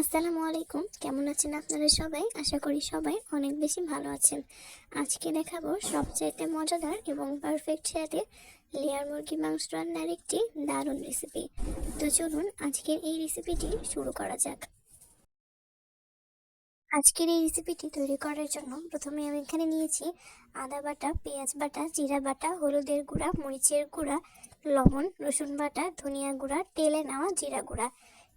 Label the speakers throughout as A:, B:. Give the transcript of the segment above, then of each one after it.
A: আসসালামু আলাইকুম। কেমন আছেন আপনারা সবাই? আশা করি সবাই অনেক বেশি ভালো আছেন। আজকে দেখাবো সবচাইতে মজাদার এবং পারফেক্ট স্বাদে লেয়ার মুরগি মাংস রান্নার একটি দারুণ রেসিপি তো চলুন আজকের এই রেসিপিটি শুরু করা যাক। আজকের এই রেসিপিটি তৈরি করার জন্য প্রথমে আমি এখানে নিয়েছি আদা বাটা, পেঁয়াজ বাটা, জিরা বাটা, হলুদের গুঁড়া, মরিচের গুঁড়া, লবণ, রসুন বাটা, ধনিয়া গুঁড়া, তেলে নেওয়া জিরা গুঁড়া।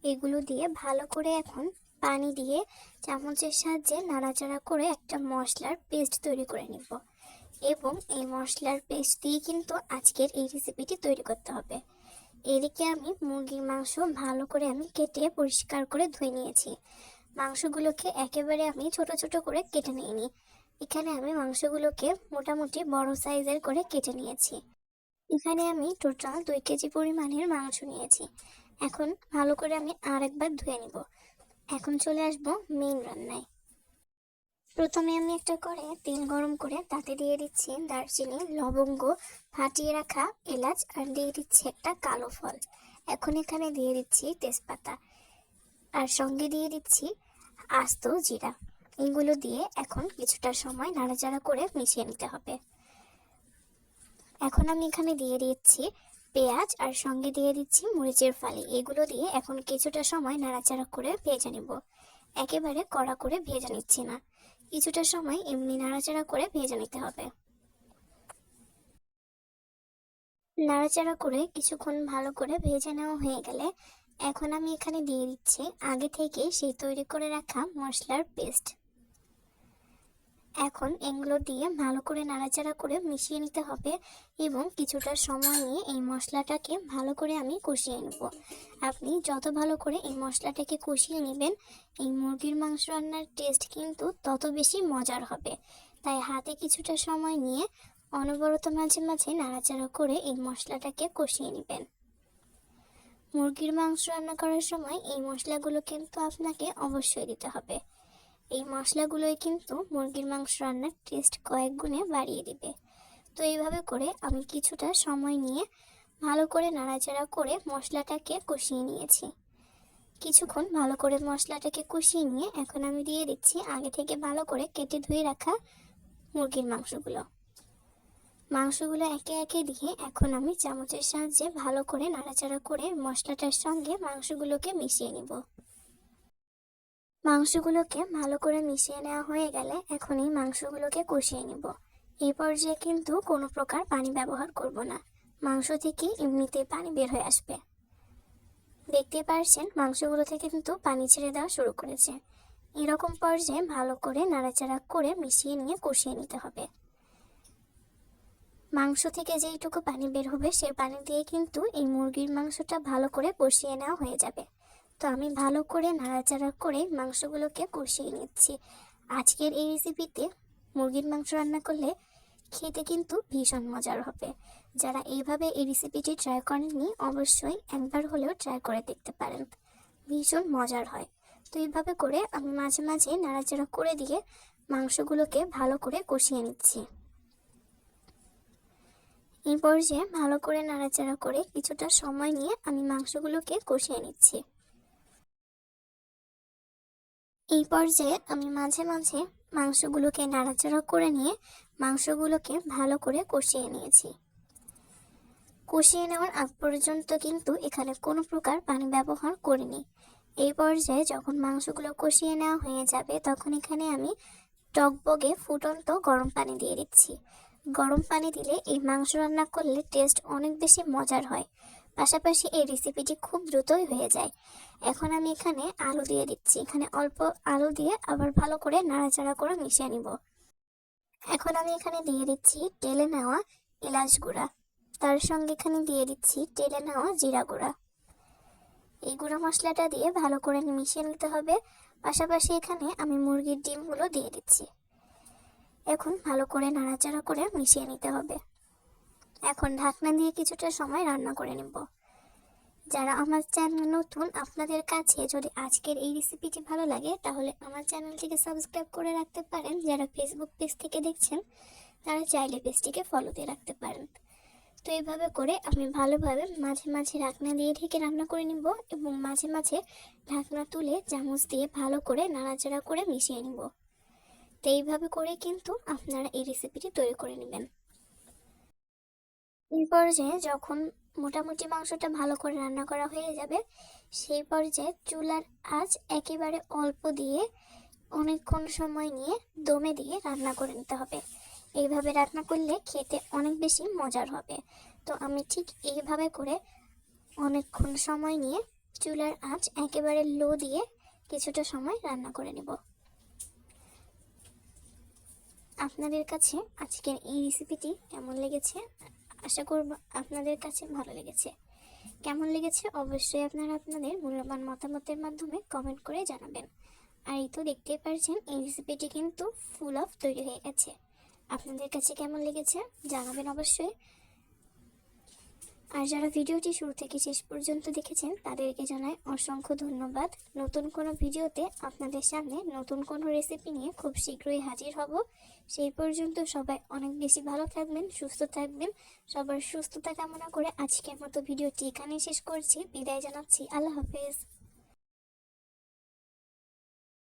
A: এগুলো দিয়ে ভালো করে এখন পানি দিয়ে চামচের সাহায্যে নাড়াচাড়া করে একটা মশলার পেস্ট তৈরি করে নিব। এবং এই মশলার পেস্ট দিয়ে কিন্তু আজকের এই রেসিপিটি তৈরি করতে হবে। এদিকে আমি মুরগির মাংস ভালো করে আমি কেটে পরিষ্কার করে ধুয়ে নিয়েছি। মাংসগুলোকে একেবারে আমি ছোট ছোট করে কেটে নিইনি। এখানে আমি মাংসগুলোকে মোটামুটি বড় সাইজের করে কেটে নিয়েছি। এখানে আমি টোটাল দুই কেজি পরিমাণের মাংস নিয়েছি। এখন ভালো করে আমি আরেকবার ধুয়ে নিব। এখন চলে আসব মেইন রান্নায়। প্রথমে আমি একটা করে তেল গরম করে তাতে দিয়ে দিচ্ছি দারচিনি, লবঙ্গ, ফাটিয়ে রাখা এলাচ আর দিয়ে দিচ্ছি একটা কালো ফল। এখন এখানে দিয়ে দিচ্ছি তেজপাতা। আর সঙ্গে দিয়ে দিচ্ছি আস্ত জিরা। এগুলো দিয়ে এখন কিছুটা সময় নাড়াচাড়া করে মিশিয়ে নিতে হবে। এখন আমি এখানে দিয়ে দিচ্ছি পেঁয়াজ আর সঙ্গে দিয়ে দিচ্ছি মরিচের ফালি। এগুলো দিয়ে এখন কিছুটা সময় নাড়াচাড়া করে ভেজে নেব। একেবারে কড়া করে ভেজে নিচ্ছি না। কিছুটা সময় এমনি নাড়াচাড়া করে ভেজে নিতে হবে। নাড়াচাড়া করে কিছুক্ষণ ভালো করে ভেজে নেওয়া হয়ে গেলে এখন আমি এখানে দিয়ে দিচ্ছি আগে থেকে সেই তৈরি করে রাখা মশলার পেস্ট। এখন এগুলো দিয়ে ভালো করে নাড়াচাড়া করে মিশিয়ে নিতে হবে এবং কিছুটা সময় নিয়ে এই মশলাটাকে ভালো করে আমি কষিয়ে নেব। আপনি যত ভালো করে এই মশলাটাকে কষিয়ে নেবেন, এই মুরগির মাংস রান্নার টেস্ট কিন্তু তত বেশি মজার হবে। তাই হাতে কিছুটা সময় নিয়ে অনবরত মাঝে মাঝে নাড়াচাড়া করে এই মশলাটাকে কষিয়ে নেবেন। মুরগির মাংস রান্না করার সময় এই মশলাগুলো কিন্তু আপনাকে অবশ্যই দিতে হবে। এই মশলাগুলোই কিন্তু মুরগির মাংস রান্নার টেস্ট কয়েক গুণে বাড়িয়ে দিবে। তো এইভাবে করে আমি কিছুটা সময় নিয়ে ভালো করে নাড়াচাড়া করে মশলাটাকে কষিয়ে নিয়েছি। কিছুক্ষণ ভালো করে মশলাটাকে কষিয়ে নিয়ে এখন আমি দিয়ে দিচ্ছি আগে থেকে ভালো করে কেটে ধুয়ে রাখা মুরগির মাংসগুলো। মাংসগুলো একে একে দিয়ে এখন আমি চামচের সাহায্যে ভালো করে নাড়াচাড়া করে মশলাটার সঙ্গে মাংসগুলোকে মিশিয়ে নিব। মাংসগুলোকে ভালো করে মিশিয়ে নেওয়া হয়ে গেলে এখন এই মাংসগুলোকে কষিয়ে নিব। এই পর্যায়ে কিন্তু কোনো প্রকার পানি ব্যবহার করব না। মাংস থেকে এমনিতেই পানি বের হয়ে আসবে। দেখতে পারছেন মাংসগুলো থেকে কিন্তু পানি ছেড়ে দেওয়া শুরু করেছে। এরকম পর্যায়ে ভালো করে নাড়াচাড়া করে মিশিয়ে নিয়ে কষিয়ে নিতে হবে। মাংস থেকে যেইটুকু পানি বের হবে সেই পানি দিয়ে কিন্তু এই মুরগির মাংসটা ভালো করে কষিয়ে নেওয়া হয়ে যাবে। তো আমি ভালো করে নাড়াচাড়া করে মাংসগুলোকে কষিয়ে নিচ্ছি। আজকের এই রেসিপিতে মুরগির মাংস রান্না করলে খেতে কিন্তু ভীষণ মজার হবে। যারা এইভাবে এই রেসিপিটি ট্রাই করেননি, অবশ্যই একবার হলেও ট্রাই করে দেখতে পারেন। ভীষণ মজার হয়। তো এইভাবে করে আমি মাঝে মাঝে নাড়াচাড়া করে দিয়ে মাংসগুলোকে ভালো করে কষিয়ে নিচ্ছি। এই পর্যায়ে ভালো করে নাড়াচাড়া করে কিছুটা সময় নিয়ে আমি মাংসগুলোকে কষিয়ে নিচ্ছি। এই পর্যায়ে আমি মাঝে মাঝে মাংসগুলোকে নাড়াচাড়া করে নিয়ে মাংসগুলোকে ভালো করে কষিয়ে নিয়েছি। কষিয়ে নেওয়ার আগ পর্যন্ত কিন্তু এখানে কোনো প্রকার পানি ব্যবহার করিনি। এই পর্যায়ে যখন মাংসগুলো কষিয়ে নেওয়া হয়ে যাবে তখন এখানে আমি টকবগে ফুটন্ত গরম পানি দিয়ে দিচ্ছি। গরম পানি দিলে এই মাংস রান্না করলে টেস্ট অনেক বেশি মজার হয়। পাশাপাশি এই রেসিপিটি খুব দ্রুতই হয়ে যায়। এখন আমি এখানে আলু দিয়ে দিচ্ছি। এখানে অল্প আলু দিয়ে আবার ভালো করে নাড়াচাড়া করে মিশিয়ে নিব। এখন আমি এখানে দিয়ে দিচ্ছি টেলে নেওয়া এলাচ গুঁড়া। তার সঙ্গে এখানে দিয়ে দিচ্ছি টেলে নেওয়া জিরা গুঁড়া। এই গুঁড়া মশলাটা দিয়ে ভালো করে মিশিয়ে নিতে হবে। পাশাপাশি এখানে আমি মুরগির ডিমগুলো দিয়ে দিচ্ছি। এখন ভালো করে নাড়াচাড়া করে মিশিয়ে নিতে হবে। এখন ঢাকনা দিয়ে কিছুটা সময় রান্না করে নেব। যারা আমার চ্যানেল নতুন, আপনাদের কাছে যদি আজকের এই রেসিপিটি ভালো লাগে, তাহলে আমার চ্যানেলটিকে সাবস্ক্রাইব করে রাখতে পারেন। যারা ফেসবুক পেজ থেকে দেখছেন, তারা চাইলে পেজটিকে ফলো দিয়ে রাখতে পারেন। তো এইভাবে করে আমি ভালোভাবে মাঝে মাঝে ঢাকনা দিয়ে ঢেকে রান্না করে নিব এবং মাঝে মাঝে ঢাকনা তুলে চামচ দিয়ে ভালো করে নাড়াচাড়া করে মিশিয়ে নিব। তো এইভাবে করে কিন্তু আপনারা এই রেসিপিটি তৈরি করে নেবেন। এই পর্যায়ে যখন মোটামুটি মাংসটা ভালো করে রান্না করা হয়ে যাবে, সেই পর্যায়ে চুলার আঁচ একেবারে অল্প দিয়ে অনেকক্ষণ সময় নিয়ে দমে দিয়ে রান্না করে নিতে হবে। এইভাবে রান্না করলে খেতে অনেক বেশি মজার হবে। তো আমি ঠিক এইভাবে করে অনেকক্ষণ সময় নিয়ে চুলার আঁচ একেবারে লো দিয়ে কিছুটা সময় রান্না করে নেব। আপনাদের কাছে আজকের এই রেসিপিটি কেমন লেগেছে? আশা করব আপনাদের কাছে ভালো লেগেছে। কেমন লেগেছে অবশ্যই আপনারা আপনাদের মূল্যবান মতামতের মাধ্যমে কমেন্ট করে জানাবেন। আর এই তো দেখতেই পারছেন, এই রেসিপিটি কিন্তু ফুল অফ তৈরি হয়ে গেছে। আপনাদের কাছে কেমন লেগেছে জানাবেন অবশ্যই। আর যারা ভিডিওটি শুরু থেকে শেষ পর্যন্ত দেখেছেন, তাদেরকে জানাই অসংখ্য ধন্যবাদ। নতুন কোনো ভিডিওতে আপনাদের সামনে নতুন কোনো রেসিপি নিয়ে খুব শীঘ্রই হাজির হব। সেই পর্যন্ত সবাই অনেক বেশি ভালো থাকবেন, সুস্থ থাকবেন। সবার সুস্থতা কামনা করে আজকের মতো ভিডিওটি এখানেই শেষ করছি। বিদায় জানাচ্ছি। আল্লাহ হাফেজ।